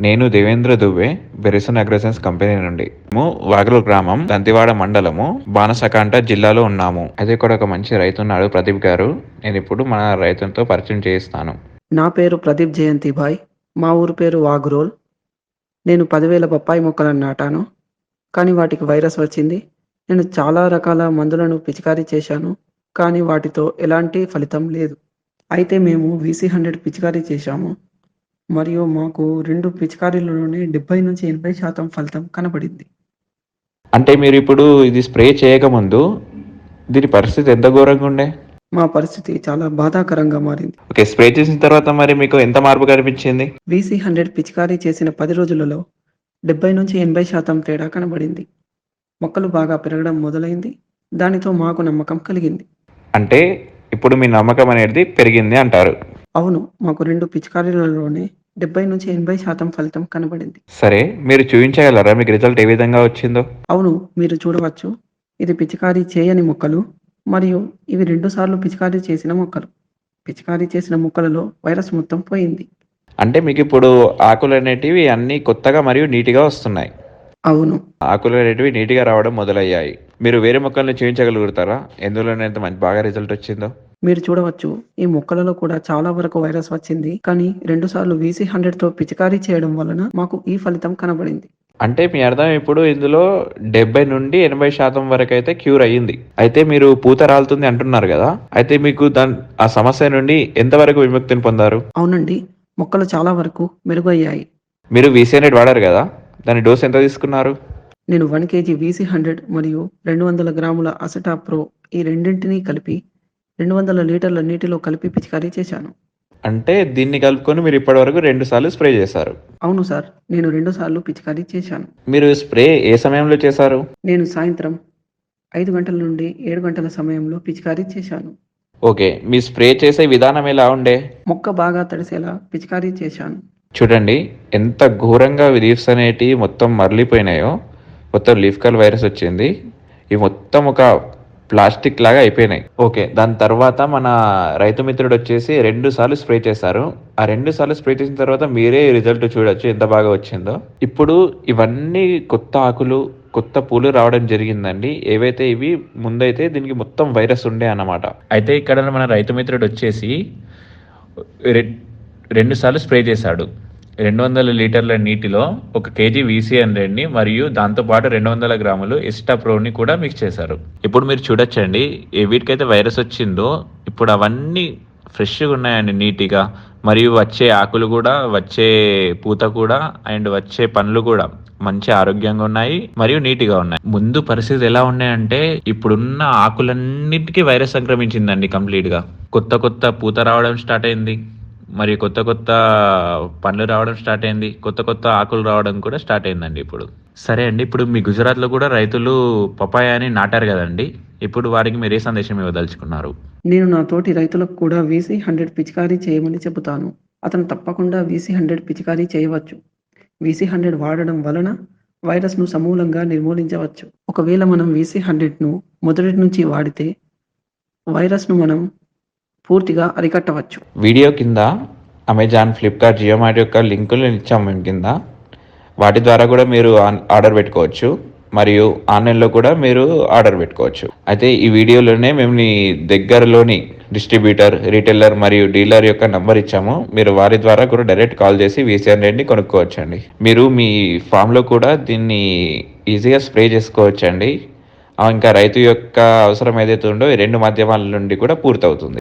నేను దేవేంద్ర దువ్వే బెరిసన్ అగ్రసెన్స్ కంపెనీ నుండి. మేము వాగలు గ్రామం దంతివాడ మండలము బాణసకాంట జిల్లాలో ఉన్నాము. అయితే ఇక్కడ ఒక మంచి రైతు ఉన్నాడు ప్రదీప్ గారు. నేను ఇప్పుడు మన రైతుతో పరిచయం చేయిస్తాను. నా పేరు ప్రదీప్ జయంతిభాయ్ మా ఊరు పేరు వాగురోల్. నేను పదివేల బొప్పాయి మొక్కలను నాటాను. కానీ వాటికి వైరస్ వచ్చింది. నేను చాలా రకాల మందులను పిచికారీ చేశాను. కానీ వాటితో ఎలాంటి ఫలితం లేదు. అయితే మేము వీసీ హండ్రెడ్ పిచికారీ చేశాము. మరియు మాకు రెండు పిచికారీలలోనే డెబ్బై నుంచి ఎనభై శాతం ఫలితం కనబడింది. అంటే మీరు ఇప్పుడు ఇది స్ప్రే చేయకముందు దీని పరిస్థితి ఎంత ఘోరంగా ఉండే? మా పరిస్థితి చాలా బాధాకరంగా మారింది. ఓకే స్ప్రే చేసిన తర్వాత మరి మీకు ఎంత మార్పు కనిపించింది? వీసీ హండ్రెడ్ పిచికారీ చేసిన పది రోజులలో డెబ్బై నుంచి ఎనభై శాతం తేడా కనబడింది. మొక్కలు బాగా పెరగడం మొదలైంది. దానితో మాకు నమ్మకం కలిగింది. అంటే ఇప్పుడు మీ నమ్మకం అనేది పెరిగింది అంటారు. అవును మాకు రెండు పిచికారీలలోనే డెబ్బై నుంచి ఎనభై శాతం ఫలితం కనబడింది. సరే మీరు చూపించగలరా మీకు రిజల్ట్ ఏ విధంగా వచ్చిందో? అవును మీరు చూడవచ్చు. ఇది పిచికారీ చేయని మొక్కలు మరియు ఇవి రెండు సార్లు పిచికారీ చేసిన మొక్కలు. పిచికారీ చేసిన మొక్కలలో వైరస్ మొత్తం పోయింది. అంటే మీకు ఇప్పుడు ఆకులు అనేటివి అన్నీ కొత్తగా మరియు నీట్గా వస్తున్నాయి. అవును. ఆకులు అనేటివి నీట్గా రావడం మొదలయ్యాయి. మీరు వేరే మొక్కల్ని చూపించగలుగుతారా ఎందులోనైతే మంచి బాగా రిజల్ట్ వచ్చిందో? మీరు చూడవచ్చు ఈ మొక్కలలో కూడా చాలా వరకు వైరస్ వచ్చింది. కానీ రెండు సార్లు వీసీ హండ్రెడ్తో పిచికారీ చేయడం వలన మాకు ఈ ఫలితం కనబడింది. అంటే మీ అర్థం ఇప్పుడు ఇందులో డెబ్బై నుండి ఎనభై శాతం వరకు అయితే క్యూర్ అయ్యింది. అయితే మీరు పూత రాలుతుంది అంటున్నారు కదా? అయితే మీకు దాని ఆ సమస్య నుండి ఎంతవరకు విముక్తిని పొందారు? అవునండి మొక్కలు చాలా వరకు మెరుగయ్యాయి. మీరు వీసీ హండ్రెడ్ వాడారు కదా? దాని డోస్ ఎంత తీసుకున్నారు? నేను వన్ కేజీ వీసీ హండ్రెడ్ మరియు రెండు వందల గ్రాముల అసటా ప్రో ఈ రెండింటినీ కలిపి రెండు వందల లీటర్ల నీటిలో కలిపి పిచికారీ చేశాను. అంటే దీన్ని కలుపుకొని మీరు ఇప్పటి వరకు రెండు సార్లు స్ప్రే చేశారు. అవును సార్ నేను రెండు సార్లు పిచికారీ చేశాను. మీరు స్ప్రే ఏ సమయంలో చేశారు? నేను సాయంత్రం ఐదు గంటల నుండి ఏడు గంటల సమయంలో పిచికారీ చేశాను. ఓకే మీ స్ప్రే చేసే విధానం ఎలా ఉండే? మొక్క బాగా తడిసేలా పిచికారీ చేశాను. చూడండి ఎంత ఘోరంగా లీవ్స్ అనేటివి మొత్తం మరలిపోయినాయో మొత్తం లీఫ్ కల్ వైరస్ వచ్చింది. ఇవి మొత్తం ఒక ప్లాస్టిక్ లాగా అయిపోయినాయి. ఓకే దాని తర్వాత మన రైతు మిత్రుడు వచ్చేసి రెండు సార్లు స్ప్రే చేశారు. ఆ రెండు సార్లు స్ప్రే చేసిన తర్వాత మీరే రిజల్ట్ చూడొచ్చు ఎంత బాగా వచ్చిందో. ఇప్పుడు ఇవన్నీ కొత్త ఆకులు కొత్త పూలు రావడం జరిగిందండి. ఏవైతే ఇవి ముందైతే దీనికి మొత్తం వైరస్ ఉండే అన్నమాట. అయితే ఇక్కడ మన రైతు మిత్రుడు వచ్చేసి రె- రెండు సార్లు స్ప్రే చేశాడు. రెండు వందల లీటర్ల నీటిలో ఒక కేజీ వీసీ హండ్రెడ్ని మరియు దాంతోపాటు రెండు వందల గ్రాములు ఎస్టా ప్రోని కూడా మిక్స్ చేశారు. ఇప్పుడు మీరు చూడొచ్చండి వీటికైతే వైరస్ వచ్చిందో ఇప్పుడు అవన్నీ ఫ్రెష్గా ఉన్నాయండి నీట్గా. మరియు వచ్చే ఆకులు కూడా వచ్చే పూత కూడా అండ్ వచ్చే పండ్లు కూడా మంచి ఆరోగ్యంగా ఉన్నాయి మరియు నీట్గా ఉన్నాయి. ముందు పరిస్థితి ఎలా ఉన్నాయంటే ఇప్పుడున్న ఆకులన్నిటికీ వైరస్ సంక్రమించిందండి కంప్లీట్గా. కొత్త కొత్త పూత రావడం స్టార్ట్ అయింది. మరి కొత్త కొత్త పండ్లు రావడం స్టార్ట్ అయింది. కొత్త కొత్త ఆకులు రావడం కూడా స్టార్ట్ అయిందండి ఇప్పుడు. సరే అండి ఇప్పుడు మీ గుజరాత్లో కూడా రైతులు పపాయాని నాటారు కదండి. ఇప్పుడు వారికి మీరు ఏ సందేశం ఇవ్వదలుచుకున్నారు? నేను నా తోటి రైతులకు కూడా వీసీ హండ్రెడ్ పిచికారీ చేయమని చెబుతాను. అతను తప్పకుండా వీసీ హండ్రెడ్ పిచికారీ చేయవచ్చు. వీసీ హండ్రెడ్ వాడడం వలన వైరస్ను సమూలంగా నిర్మూలించవచ్చు. ఒకవేళ మనం వీసీ హండ్రెడ్ను మొదటి నుంచి వాడితే వైరస్ను మనం పూర్తిగా అరికట్టవచ్చు. వీడియో కింద అమెజాన్ ఫ్లిప్కార్ట్ జియో మార్ట్ యొక్క లింకులు ఇచ్చాము మేము కింద. వాటి ద్వారా కూడా మీరు ఆన్- ఆర్డర్ పెట్టుకోవచ్చు. మరియు ఆన్లైన్లో కూడా మీరు ఆర్డర్ పెట్టుకోవచ్చు. అయితే ఈ వీడియోలోనే మేము మీ దగ్గరలోని డిస్ట్రిబ్యూటర్ రీటైలర్ మరియు డీలర్ యొక్క నంబర్ ఇచ్చాము. మీరు వారి ద్వారా కూడా డైరెక్ట్ కాల్ చేసి వీసీఆర్ కొనుక్కోవచ్చు కొనుక్కోవచ్చండి. మీరు మీ ఫామ్లో కూడా దీన్ని ఈజీగా స్ప్రే చేసుకోవచ్చండి. ఇంకా రైతు యొక్క అవసరం ఏదైతే ఉందో ఈ రెండు మాధ్యమాల నుండి కూడా పూర్తవుతుంది.